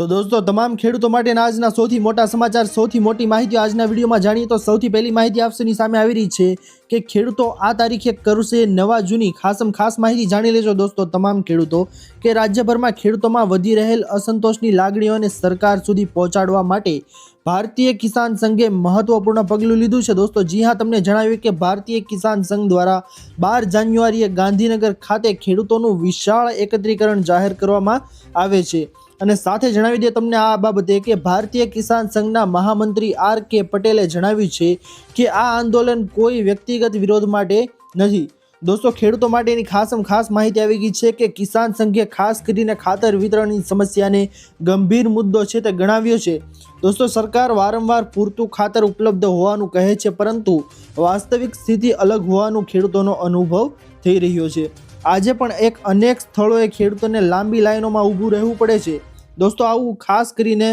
તો દોસ્તો, તમામ ખેડૂતો માટેના આજના સૌથી મોટા સમાચાર, સૌથી મોટી માહિતી આજના વિડીયોમાં જાણીએ તો સૌથી પહેલી માહિતી આપસની સામે આવી રહી છે કે ખેડૂતો આ તારીખે કરશે નવા જૂની ખાસમ ખાસ માહિતી જાણી લેજો દોસ્તો, તમામ ખેડૂતો, કે રાજ્યભરમાં ખેડૂતોમાં વધી રહેલ અસંતોષની લાગણીઓને સરકાર સુધી પહોંચાડવા માટે ભારતીય કિસાન સંઘે મહત્વપૂર્ણ પગલું લીધું છે દોસ્તો. જી હા, તમને જણાવ્યું કે ભારતીય કિસાન સંઘ દ્વારા બાર જાન્યુઆરીએ ગાંધીનગર ખાતે ખેડૂતોનું વિશાળ એકત્રીકરણ જાહેર કરવામાં આવે છે. અને સાથે જણાવી દે તમને આ બાબતે કે ભારતીય કિસાન સંઘના મહામંત્રી આર કે પટેલે જણાવ્યું છે કે આ આંદોલન કોઈ વ્યક્તિગત વિરોધ માટે નથી. દોસ્તો, ખેડૂતો માટેની ખાસમ ખાસ માહિતી આવી ગઈ છે કે કિસાન સંઘે ખાસ કરીને ખાતર વિતરણની સમસ્યાને ગંભીર મુદ્દો છે તે ગણાવ્યો છે. દોસ્તો, સરકાર વારંવાર પૂરતું ખાતર ઉપલબ્ધ હોવાનું કહે છે, પરંતુ વાસ્તવિક સ્થિતિ અલગ હોવાનું ખેડૂતોનો અનુભવ થઈ રહ્યો છે. આજે પણ એક અનેક સ્થળોએ ખેડૂતોને લાંબી લાઈનોમાં ઊભું રહેવું પડે છે. દોસ્તો આવું ખાસ કરીને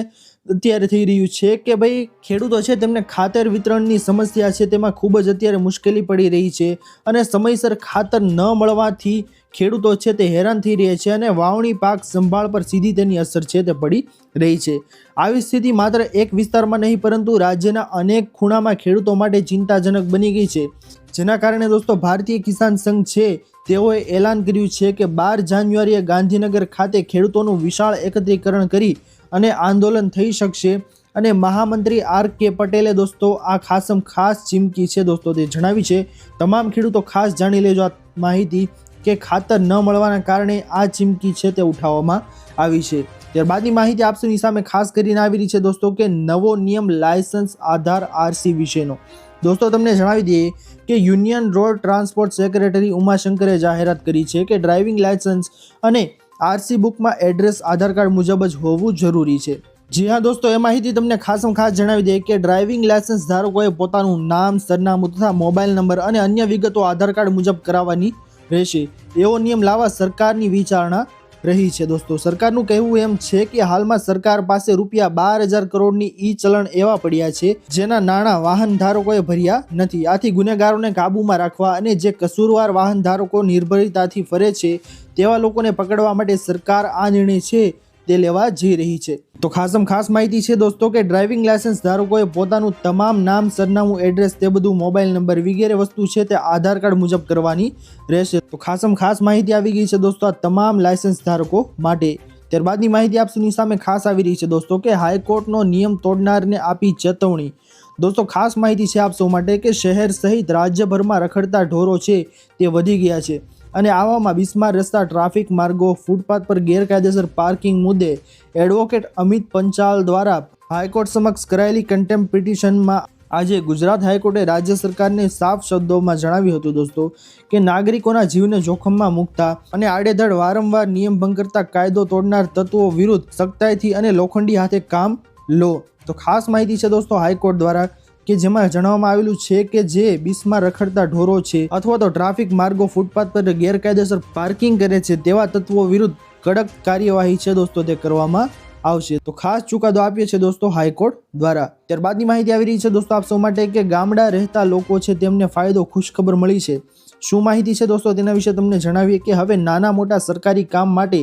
અત્યારે થઈ રહ્યું છે કે ભાઈ, ખેડૂતો છે તેમને ખાતર વિતરણની સમસ્યા છે, તેમાં ખૂબ જ અત્યારે મુશ્કેલી પડી રહી છે અને સમયસર ખાતર ન મળવાથી ખેડૂતો છે તે હેરાન થઈ રહ્યા છે અને વાવણી પાક સંભાળ પર સીધી તેની અસર છે તે પડી રહી છે. આવી સ્થિતિ માત્ર એક વિસ્તારમાં નહીં, પરંતુ રાજ્યના અનેક ખૂણામાં ખેડૂતો માટે ચિંતાજનક બની ગઈ છે. જેના કારણે દોસ્તો, ભારતીય કિસાન સંઘ છે, તેઓએ એલાન કર્યું છે કે બાર જાન્યુઆરીએ ગાંધીનગર ખાતે ખેડૂતોનું વિશાળ એકત્રીકરણ કરી અને આંદોલન થઈ શકશે. અને મહામંત્રી આર કે પટેલે દોસ્તો, આ ખાસમ ખાસ ચીમકી છે દોસ્તો, તે જણાવી છે. તમામ ખેડૂતો ખાસ જાણી લેજો આ માહિતી કે ખાતર ન મળવાના કારણે આ ચીમકી છે તે ઉઠાવવામાં આવી છે. ત્યારબાદની માહિતી આપસની સામે ખાસ કરીને આવી રહી છે દોસ્તો કે નવો નિયમ લાયસન્સ આધાર આરસી વિશેનો. દોસ્તો, તમને જણાવી દઈએ કે યુનિયન રોડ ટ્રાન્સપોર્ટ સેક્રેટરી ઉમાશંકરે જાહેરાત કરી છે કે ડ્રાઇવિંગ લાયસન્સ અને આરસી બુકમાં એડ્રેસ આધાર કાર્ડ મુજબ જ હોવું જરૂરી છે. જી હા દોસ્તો, એ માહિતી તમને ખાસમ ખાસ જણાવી દઈએ કે ડ્રાઇવિંગ લાયસન્સ ધારકોએ પોતાનું નામ, સરનામું તથા મોબાઈલ નંબર અને અન્ય વિગતો આધાર કાર્ડ મુજબ કરાવવાની રહેશે. એવો નિયમ લાવવા સરકારની વિચારણા રહી છે દોસ્તો. સરકારનું કહેવું એમ છે કે હાલમાં સરકાર પાસે રૂપિયા બાર હજાર કરોડની ઈ ચલણ એવા પડ્યા છે, જેના નાણાં વાહન ધારકોએ ભર્યા નથી. આથી ગુનેગારોને કાબૂમાં રાખવા અને જે કસૂરવાર વાહન ધારકો નિર્ભરતાથી ફરે છે, તેવા લોકોને પકડવા માટે સરકાર આ નિર્ણય છે, તે લેવા જઈ રહી છે. તો ખાસમ ખાસ માહિતી છે દોસ્તો કે ડ્રાઇવિંગ લાયસન્સ ધારકોએ પોતાનું તમામ નામ, સરનામું એડ્રેસ તે બધું મોબાઈલ નંબર વગેરે વસ્તુ છે તે આધાર કાર્ડ મુજબ કરવાની રહેશે. તો ખાસમ ખાસ માહિતી આવી ગઈ છે દોસ્તો આ તમામ લાયસન્સ ધારકો માટે. ત્યારબાદની માહિતી આપસની સામે ખાસ આવી રહી છે દોસ્તો કે હાઈકોર્ટનો નિયમ તોડનારને આપી ચેતવણી. દોસ્તો ખાસ માહિતી છે આપ સૌ માટે કે શહેર સહિત રાજ્યભરમાં રખડતા ઢોરો છે તે વધી ગયા છે. અને આવામાં બિસ્માર રસ્તા, ટ્રાફિક માર્ગો, ફૂટપાથ પર ગેરકાયદેસર પાર્કિંગ મુદ્દે એડવોકેટ અમિત પંચાલ દ્વારા હાઈકોર્ટ સમક્ષ કરાયેલી કન્ટેમ્પ પિટિશનમાં આજે ગુજરાત હાઈકોર્ટે રાજ્ય સરકારને સાફ શબ્દોમાં જણાવ્યું હતું દોસ્તો કે નાગરિકોના જીવને જોખમમાં મૂકતા અને આડેધડ વારંવાર નિયમ ભંગ કરતા કાયદો તોડનાર તત્વો વિરુદ્ધ સખ્તાઈથી અને લોખંડી હાથે કામ લો. તો ખાસ માહિતી છે દોસ્તો હાઈકોર્ટ દ્વારા કે જેમાં જણાવવામાં આવેલું છે કે જે બીસમાં રખડતા ઢોરો છે અથવા તો ટ્રાફિક માર્ગો ફૂટપાથ પર ગેરકાયદેસર પાર્કિંગ કરે છે તેવા તત્વો વિરુદ્ધ કડક કાર્યવાહી છે દોસ્તો, તે કરવામાં આવશે. તો ખાસ ચુકાદો આપ્યો છે દોસ્તો હાઈકોર્ટ દ્વારા. ત્યારબાદની માહિતી આવી રહી છે દોસ્તો આપ સૌ માટે કે ગામડા રહેતા લોકો છે તેમને ફાયદો ખુશખબર મળી છે. શું માહિતી છે દોસ્તો તેના વિશે તમને જણાવીએ કે હવે નાના મોટા સરકારી કામ માટે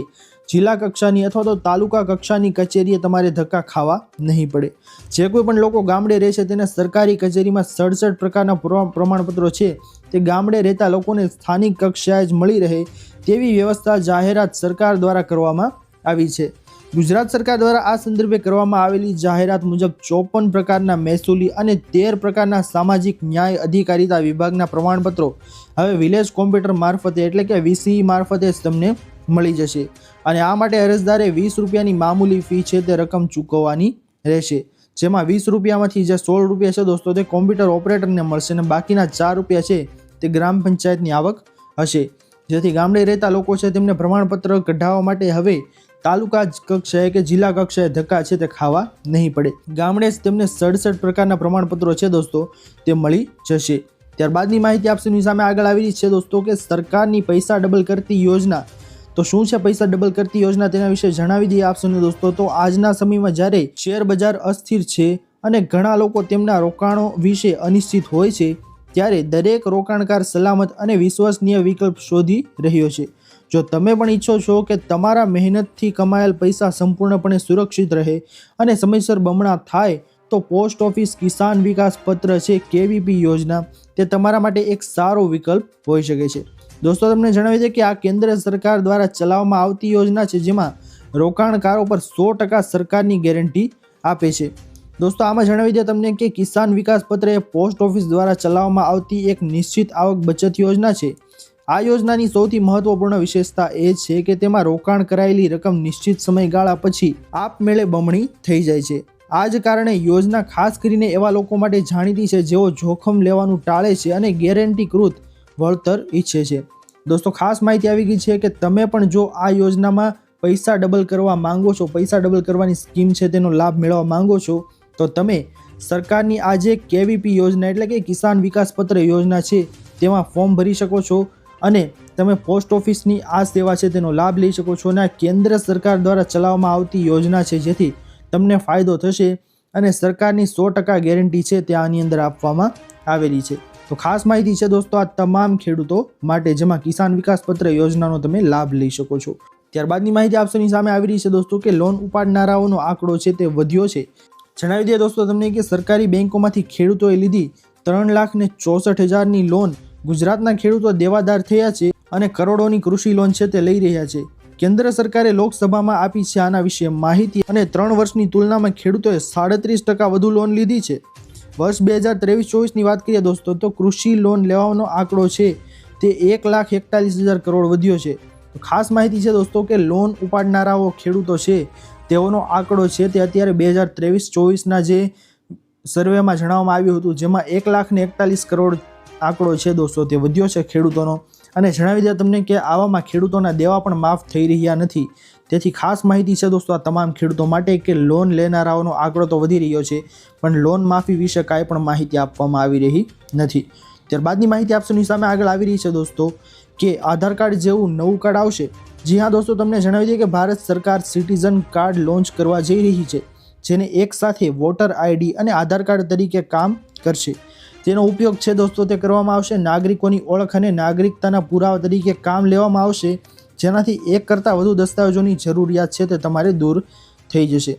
જિલ્લા કક્ષાની અથવા તો તાલુકા કક્ષાની કચેરીએ તમારે ધક્કા ખાવા નહીં પડે. જે કોઈ પણ લોકો ગામડે રહે છે તેને સરકારી કચેરીમાં સડસઠ પ્રકારના પુરા- પ્રમાણપત્રો છે. તે ગામડે રહેતા લોકોને સ્થાનિક કક્ષાએ જ મળી રહે તેવી વ્યવસ્થા જાહેરાત સરકાર દ્વારા કરવામાં આવી છે. ગુજરાત સરકાર દ્વારા આ સંદર્ભે કરવામાં આવેલી જાહેરાત મુજબ ચોપન પ્રકારના મહેસૂલી અને તેર પ્રકારના સામાજિક ન્યાય અધિકારીતા વિભાગના પ્રમાણપત્રો. હવે વિલેજ કોમ્પ્યુટર મારફતે એટલે કે વીસીઈ મારફતે જ તમને મળી જશે. અને આ માટે અરજદારે વીસ રૂપિયાની મામૂલી ફી છે તે રકમ ચૂકવવાની રહેશે. જેમાં વીસ રૂપિયામાંથી જે સોળ રૂપિયા છે દોસ્તો, તે કોમ્પ્યુટર ઓપરેટરને મળશે અને બાકીના ચાર રૂપિયા છે તે ગ્રામ પંચાયતની આવક હશે. જેથી ગામડે રહેતા લોકો છે તેમને પ્રમાણપત્ર કઢાવવા માટે હવે તાલુકા કક્ષાએ કે જિલ્લા કક્ષાએ ધક્કા છે તે ખાવા નહીં પડે. ગામડે જ તેમને સડસઠ પ્રકારના પ્રમાણપત્રો છે દોસ્તો, તે મળી જશે. ત્યારબાદની માહિતી આપસની સામે આગળ આવી રહી છે દોસ્તો કે સરકારની પૈસા ડબલ કરતી યોજના તો શું છે પૈસા ડબલ કરતી યોજના તેના વિશે જણાવી દઈએ આપસોને દોસ્તો. તો આજના સમયમાં જ્યારે શેર બજાર અસ્થિર છે અને ઘણા લોકો તેમના રોકાણો વિશે અનિશ્ચિત હોય છે, ત્યારે દરેક રોકાણકાર સલામત અને વિશ્વસનીય વિકલ્પ શોધી રહ્યો છે. જો તમે પણ ઈચ્છો છો કે તમારા મહેનતથી કમાયેલ પૈસા સંપૂર્ણપણે સુરક્ષિત રહે અને સમયસર બમણા થાય, તો પોસ્ટ ઓફિસ કિસાન વિકાસ પત્ર છે કેવીપી યોજના. તે તમારા માટે એક સારો વિકલ્પ હોઈ શકે છે. દોસ્તો, તમને જણાવી દે કે આ કેન્દ્ર સરકાર દ્વારા ચલાવવામાં આવતી યોજના છે, જેમાં રોકાણકારો પર સો ટકા સરકારની ગેરંટી આપે છે. દોસ્તો, આમાં જણાવી દે તમને કે કિસાન વિકાસ પત્ર એ પોસ્ટ ઓફિસ દ્વારા ચલાવવામાં આવતી એક નિશ્ચિત આવક બચત યોજના છે. આ યોજનાની સૌથી મહત્વપૂર્ણ વિશેષતા એ છે કે તેમાં રોકાણ કરાયેલી રકમ નિશ્ચિત સમયગાળા પછી આપમેળે બમણી થઈ જાય છે. આ જ કારણે યોજના ખાસ કરીને એવા લોકો માટે જાણીતી છે જેઓ જોખમ લેવાનું ટાળે છે અને ગેરંટીકૃત વળતર ઈચ્છે છે. દોસ્તો, ખાસ માહિતી આવી ગઈ છે કે તમે પણ જો આ યોજનામાં પૈસા ડબલ કરવા માંગો છો, પૈસા ડબલ કરવાની સ્કીમ છે તેનો લાભ મેળવવા માંગો છો, તો તમે સરકારની આ જે કેવીપી યોજના એટલે કે કિસાન વિકાસ પત્ર યોજના છે તેમાં ફોર્મ ભરી શકો છો અને તમે પોસ્ટ ઓફિસની આ સેવા છે તેનો લાભ લઈ શકો છો અને આ કેન્દ્ર સરકાર દ્વારા ચલાવવામાં આવતી યોજના છે જેથી તમને ફાયદો થશે અને સરકારની સો ટકા ગેરંટી છે તે આની અંદર આપવામાં આવેલી છે. તો ખાસ માહિતી છે દોસ્તો, આ તમામ ખેડૂતો માટે જેમાં કિસાન વિકાસ પત્ર યોજનાનો તમે લાભ લઈ શકો છો. ત્યારબાદની માહિતી આપશોની સામે આવી રહી છે દોસ્તો કે લોન ઉપાડનારાઓનો આંકડો છે તે વધ્યો છે. જણાવી દઈએ દોસ્તો તમને કે સરકારી બેંકોમાંથી ખેડૂતોએ લીધી ત્રણ લાખ ને ચોસઠ હજારની લોન ગુજરાતના ખેડૂતો દેવાદાર થયા છે અને કરોડોની કૃષિ લોન છે તે લઈ રહ્યા છે. કેન્દ્ર સરકારે લોકસભામાં આપી છે આના વિશે માહિતી અને ત્રણ વર્ષની તુલનામાં ખેડૂતોએ સાડત્રીસ ટકા વધુ લોન લીધી છે. વર્ષ બે હજાર ત્રેવીસ ચોવીસની વાત કરીએ દોસ્તો, તો કૃષિ લોન લેવાનો આંકડો છે તે એક લાખ એકતાલીસ હજાર કરોડ વધ્યો છે. ખાસ માહિતી છે દોસ્તો કે લોન ઉપાડનારાઓ ખેડૂતો છે તેઓનો આંકડો છે તે અત્યારે બે હજાર ત્રેવીસ ચોવીસના જે સર્વેમાં જણાવવામાં આવ્યું હતું, જેમાં એક લાખ એકતાલીસ કરોડ આંકડો છે દોસ્તો, તે વધ્યો છે ખેડૂતોનો. અને જણાવી દે તમને કે આવામાં ખેડૂતોના દેવા પણ માફ થઈ રહ્યા નથી. તેથી ખાસ માહિતી છે દોસ્તો આ તમામ ખેડૂતો માટે કે લોન લેનારાઓનો આંકડો તો વધી રહ્યો છે, પણ લોન માફી વિશે કાંઈ પણ માહિતી આપવામાં આવી રહી નથી. ત્યારબાદની માહિતી આપશોની સામે આગળ આવી રહી છે દોસ્તો કે આધાર કાર્ડ જેવું નવું કાર્ડ આવશે. જી હા દોસ્તો, તમને જણાવી દઈએ કે ભારત સરકાર સિટીઝન કાર્ડ લોન્ચ કરવા જઈ રહી છે, જેને એક સાથે વોટર આઈડી અને આધાર કાર્ડ તરીકે કામ કરશે. તેનો ઉપયોગ છે દોસ્તો તે કરવામાં આવશે, નાગરિકોની ઓળખ અને નાગરિકતાના પુરાવા તરીકે કામ લેવામાં આવશે જેનાથી એક કરતાં વધુ દસ્તાવેજોની જરૂરિયાત છે તે તમારે દૂર થઈ જશે.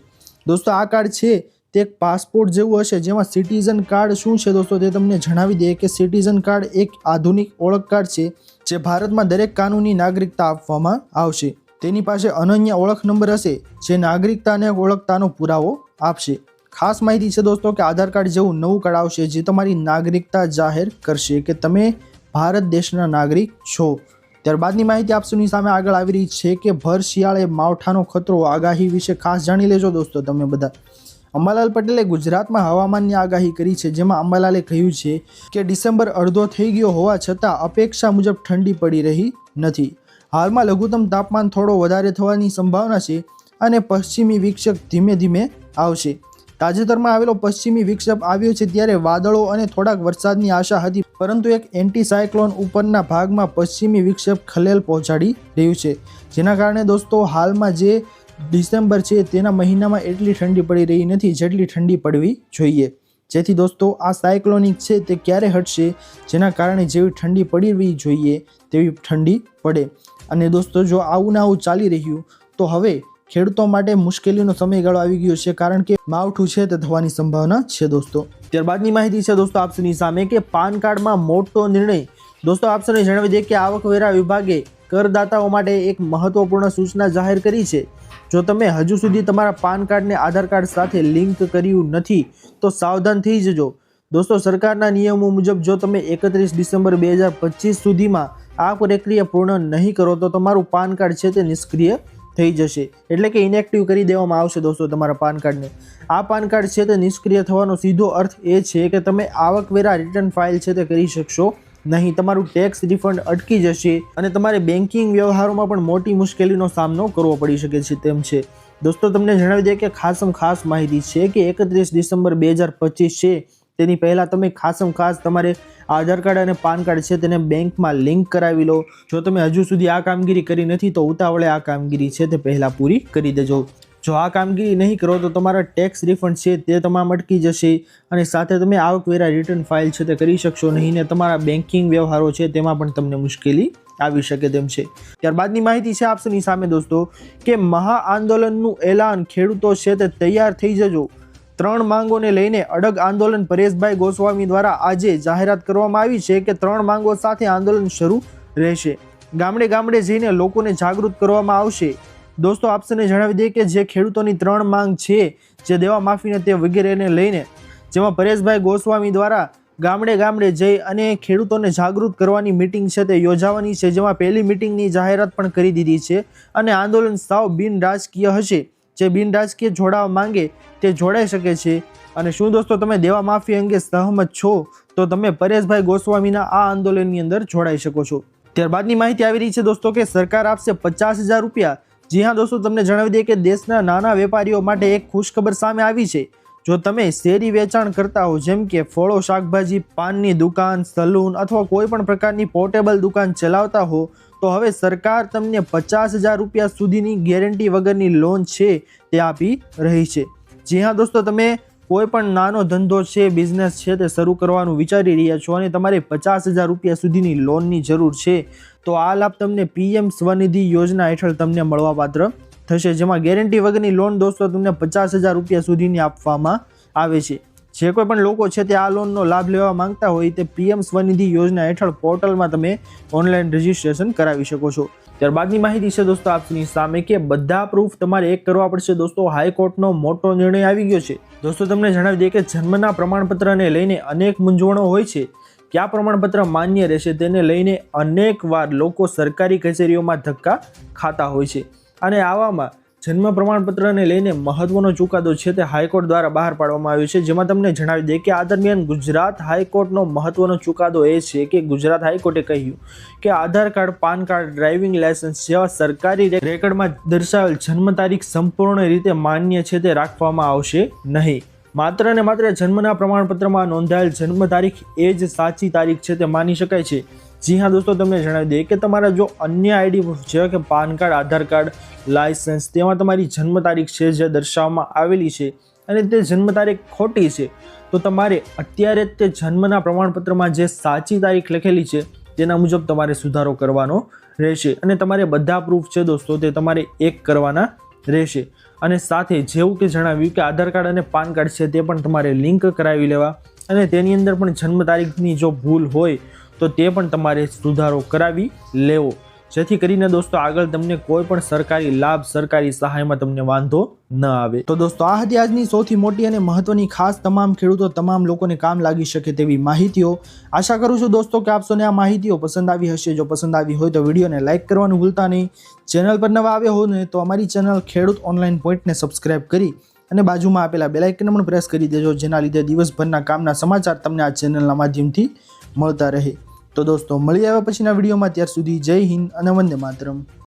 દોસ્તો, આ કાર્ડ છે તે એક પાસપોર્ટ જેવું હશે, જેમાં સિટીઝન કાર્ડ શું છે દોસ્તો તે તમને જણાવી દે કે સિટીઝન કાર્ડ એક આધુનિક ઓળખ કાર્ડ છે, જે ભારતમાં દરેક કાનૂની નાગરિકતા આપવામાં આવશે. તેની પાસે અનન્ય ઓળખ નંબર હશે, જે નાગરિકતાને ઓળખતાનો પુરાવો આપશે. ખાસ માહિતી છે દોસ્તો કે આધાર કાર્ડ જેવું નવું કાર્ડ આવશે, જે તમારી નાગરિકતા જાહેર કરશે કે તમે ભારત દેશના નાગરિક છો. ત્યારબાદની માહિતી આપસુની સામે આગળ આવી રહી છે કે ભર શિયાળે માવઠાનો ખતરો આગાહી વિશે ખાસ જાણી લેજો દોસ્તો તમે બધા. અંબાલાલ પટેલે ગુજરાતમાં હવામાનની આગાહી કરી છે, જેમાં અંબાલાલે કહ્યું છે કે ડિસેમ્બર અડધો થઈ ગયો હોવા છતાં અપેક્ષા મુજબ ઠંડી પડી રહી નથી. હાલમાં લઘુત્તમ તાપમાન થોડો વધારે થવાની સંભાવના છે અને પશ્ચિમી વીક્ષક ધીમે ધીમે આવશે. તાજેતરમાં આવેલો પશ્ચિમી વિક્ષેપ આવ્યો છે ત્યારે વાદળો અને થોડાક વરસાદની આશા હતી, પરંતુ એક એન્ટી સાયક્લોન ઉપરના ભાગમાં પશ્ચિમી વિક્ષેપ ખલેલ પહોંચાડી રહ્યું છે. જેના કારણે દોસ્તો, હાલમાં જે ડિસેમ્બર છે તેના મહિનામાં એટલી ઠંડી પડી રહી નથી જેટલી ઠંડી પડવી જોઈએ. જેથી દોસ્તો, આ સાયક્લોનિક છે તે ક્યારે હટશે? જેના કારણે જેવી ઠંડી પડવી જોઈએ તેવી ઠંડી પડે. અને દોસ્તો, જો આવું ને આવું ચાલી રહ્યું, તો હવે ખેડૂતો માટે મુશ્કેલીનો સમયગાળો આવી ગયો છે કારણ કે માવઠું છે તે થવાની સંભાવના છે દોસ્તો. ત્યારબાદની માહિતી છે દોસ્તો આપસની સામે કે પાન કાર્ડમાં મોટો નિર્ણય. દોસ્તો આપસને જણાવી દે કે આવકવેરા વિભાગે કરદાતાઓ માટે એક મહત્વપૂર્ણ સૂચના જાહેર કરી છે. જો તમે હજુ સુધી તમારા પાન કાર્ડને આધાર કાર્ડ સાથે લિંક કર્યું નથી, તો સાવધાન થઈ જજો. દોસ્તો સરકારના નિયમો મુજબ જો તમે એકત્રીસ ડિસેમ્બર બે હજાર પચીસ સુધીમાં આ પ્રક્રિયા પૂર્ણ નહીં કરો, તો તમારું પાન કાર્ડ છે તે નિષ્ક્રિય થઈ જશે. એટલે કે ઇનેક્ટિવ કરી દેવામાં આવશે દોસ્તો તમારા પાન કાર્ડને. આ પાન કાર્ડ છે તે નિષ્ક્રિય થવાનો સીધો અર્થ એ છે કે તમે આવકવેરા રિટર્ન ફાઇલ છે તે કરી શકશો નહીં. તમારું ટેક્સ રિફંડ અટકી જશે અને તમારે બેન્કિંગ વ્યવહારોમાં પણ મોટી મુશ્કેલીનો સામનો કરવો પડી શકે છે તેમ છે. દોસ્તો તમને જણાવી દે કે ખાસમ ખાસ માહિતી છે કે એકત્રીસ ડિસેમ્બર બે હજાર પચીસ છે. તેની પહેલાં તમે ખાસમ ખાસ તમારે આધાર કાર્ડ અને પાન કાર્ડ છે તેને બેંકમાં લિંક કરાવી લો. જો તમે હજુ સુધી આ કામગીરી કરી નથી તો ઉતાવળે આ કામગીરી છે તે પહેલાં પૂરી કરી દેજો. જો આ કામગીરી નહીં કરો તો તમારા ટેક્સ રિફંડ છે તે તમામ અટકી જશે અને સાથે તમે આવકવેરા રિટર્ન ફાઇલ છે તે કરી શકશો નહીં ને તમારા બેન્કિંગ વ્યવહારો છે તેમાં પણ તમને મુશ્કેલી આવી શકે તેમ છે. ત્યારબાદની માહિતી છે આપસની સામે દોસ્તો કે મહા આંદોલનનું એલાન ખેડૂતો છે તે તૈયાર થઈ જજો. ત્રણ માંગોને લઈને અડગ આંદોલન પરેશભાઈ ગોસ્વામી દ્વારા આજે જાહેરાત કરવામાં આવી છે કે ત્રણ માંગો સાથે આંદોલન શરૂ રહેશે. ગામડે ગામડે જઈને લોકોને જાગૃત કરવામાં આવશે. દોસ્તો આપસને જણાવી દઈએ કે જે ખેડૂતોની ત્રણ માંગ છે, જે દેવા માફીને તે વગેરેને લઈને, જેમાં પરેશભાઈ ગોસ્વામી દ્વારા ગામડે ગામડે જઈ અને ખેડૂતોને જાગૃત કરવાની મિટિંગ છે તે યોજાવાની છે, જેમાં પહેલી મિટિંગની જાહેરાત પણ કરી દીધી છે અને આંદોલન સાવ બિન રાજકીય હશે. જે બિન રાજકીય જોડાવા માંગે તે જોડાઈ શકે છે. અને શું દોસ્તો, તમે દેવા માફી અંગે સહમત છો, તો તમે પરેશભાઈ ગોસ્વામીના આ આંદોલનની અંદર જોડાઈ શકો છો. ત્યારબાદની માહિતી આવી રહી છે દોસ્તો કે સરકાર આપશે પચાસ હજાર રૂપિયા. જી હા દોસ્તો, તમને જણાવી દઈએ કે દેશના નાના વેપારીઓ માટે એક ખુશખબર સામે આવી છે. જો તમે શેરી વેચાણ કરતા હો, જેમ કે ફળો, શાકભાજી, પાનની દુકાન, સલૂન અથવા કોઈ પણ પ્રકારની પોર્ટેબલ દુકાન ચલાવતા હો, તો હવે સરકાર તમને પચાસ હજાર રૂપિયા સુધીની ગેરંટી વગરની લોન છે તે આપી રહી છે. જી હા દોસ્તો, તમે કોઈ પણ નાનો ધંધો છે, બિઝનેસ છે તે શરૂ કરવાનું વિચારી રહ્યા છો અને તમારે પચાસ હજાર રૂપિયા સુધીની લોનની જરૂર છે, તો આ લાભ તમને પીએમ સ્વનિધિ યોજના હેઠળ તમને મળવાપાત્ર થશે, જેમાં ગેરંટી વગરની લોન દોસ્તો તમને પચાસ હજાર રૂપિયા સુધીની આપવામાં આવે છે. જે કોઈ પણ લોકો છે તે આ લોનનો લાભ લેવા માંગતા હોય તે પીએમ સ્વનિધિ યોજના હેઠળ પોર્ટલમાં તમે ઓનલાઈન રજીસ્ટ્રેશન કરાવી શકો છો. ત્યારબાદની માહિતી છે દોસ્તો આપની સામે કે બધા પ્રૂફ તમારે એક કરવા પડશે દોસ્તો. હાઈકોર્ટનો મોટો નિર્ણય આવી ગયો છે. દોસ્તો તમને જણાવી દઈએ કે જન્મના પ્રમાણપત્રને લઈને અનેક મૂંઝવણો હોય છે. કયા પ્રમાણપત્ર માન્ય રહેશે તેને લઈને અનેકવાર લોકો સરકારી કચેરીઓમાં ધક્કા ખાતા હોય છે. અને આવામાં જન્મ પ્રમાણપત્રને લઈને મહત્વનો ચુકાદો છે તે હાઈકોર્ટ દ્વારા બહાર પાડવામાં આવ્યો છે, જેમાં તમને જણાવી દઈએ કે આ દરમિયાન ગુજરાત હાઈકોર્ટનો મહત્વનો ચુકાદો એ છે કે ગુજરાત હાઈકોર્ટે કહ્યું કે Aadhaar card, PAN card, driving licence જેવા સરકારી રેકર્ડમાં દર્શાવેલ જન્મ તારીખ સંપૂર્ણ રીતે માન્ય છે તે રાખવામાં આવશે નહીં. માત્ર ને માત્ર જન્મના પ્રમાણપત્રમાં નોંધાયેલ જન્મ તારીખ એ જ સાચી તારીખ છે તે માની શકાય છે. જી હા દોસ્તો, તમને જણાવી દઈએ કે તમારા જો અન્ય આઈડી જેવા કે PAN card, Aadhaar card, licence, તેમાં તમારી જન્મ તારીખ છે જે દર્શાવવામાં આવેલી છે અને તે જન્મ તારીખ ખોટી છે, તો તમારે અત્યારે તે જન્મના પ્રમાણપત્રમાં જે સાચી તારીખ લખેલી છે, તેના મુજબ તમારે સુધારો કરવાનો રહેશે. અને તમારે બધા પ્રૂફ છે દોસ્તો, તે તમારે એક કરવાના રહેશે. અને સાથે જેવું કે જણાવ્યું કે આધાર કાર્ડ અને પાન કાર્ડ છે તે પણ તમારે લિંક કરાવી લેવા. અને તેની અંદર પણ જન્મ તારીખની જો ભૂલ હોય તો તે પણ તમારે સુધારો કરાવી લેવો. જેથી કરીને દોસ્તો, આગળ તમને કોઈ પણ સરકારી લાભ, સરકારી સહાયમાં તમને વાંધો ન આવે. તો દોસ્તો, આ હતી આજની સૌથી મોટી અને મહત્વની ખાસ તમામ ખેડૂતો, તમામ લોકોને કામ લાગી શકે તેવી માહિતીઓ. આશા કરું છું દોસ્તો કે આપ સૌને આ માહિતીઓ પસંદ આવી હશે. જો પસંદ આવી હોય તો વિડીયોને લાઇક કરવાનું ભૂલતા નહીં. ચેનલ પર નવા આવ્યા હો ને તો અમારી ચેનલ ખેડૂત ઓનલાઈન પોઈન્ટને સબસ્ક્રાઇબ કરી અને બાજુમાં આપેલા બેલાઇકન પણ પ્રેસ કરી દેજો, જેના લીધે દિવસભરના કામના સમાચાર તમને આ ચેનલના માધ્યમથી મળતા રહે. તો દોસ્તો મળી આવ્યા પછીના વિડીયોમાં. ત્યાર સુધી જય હિન્દ અને વંદે માતરમ.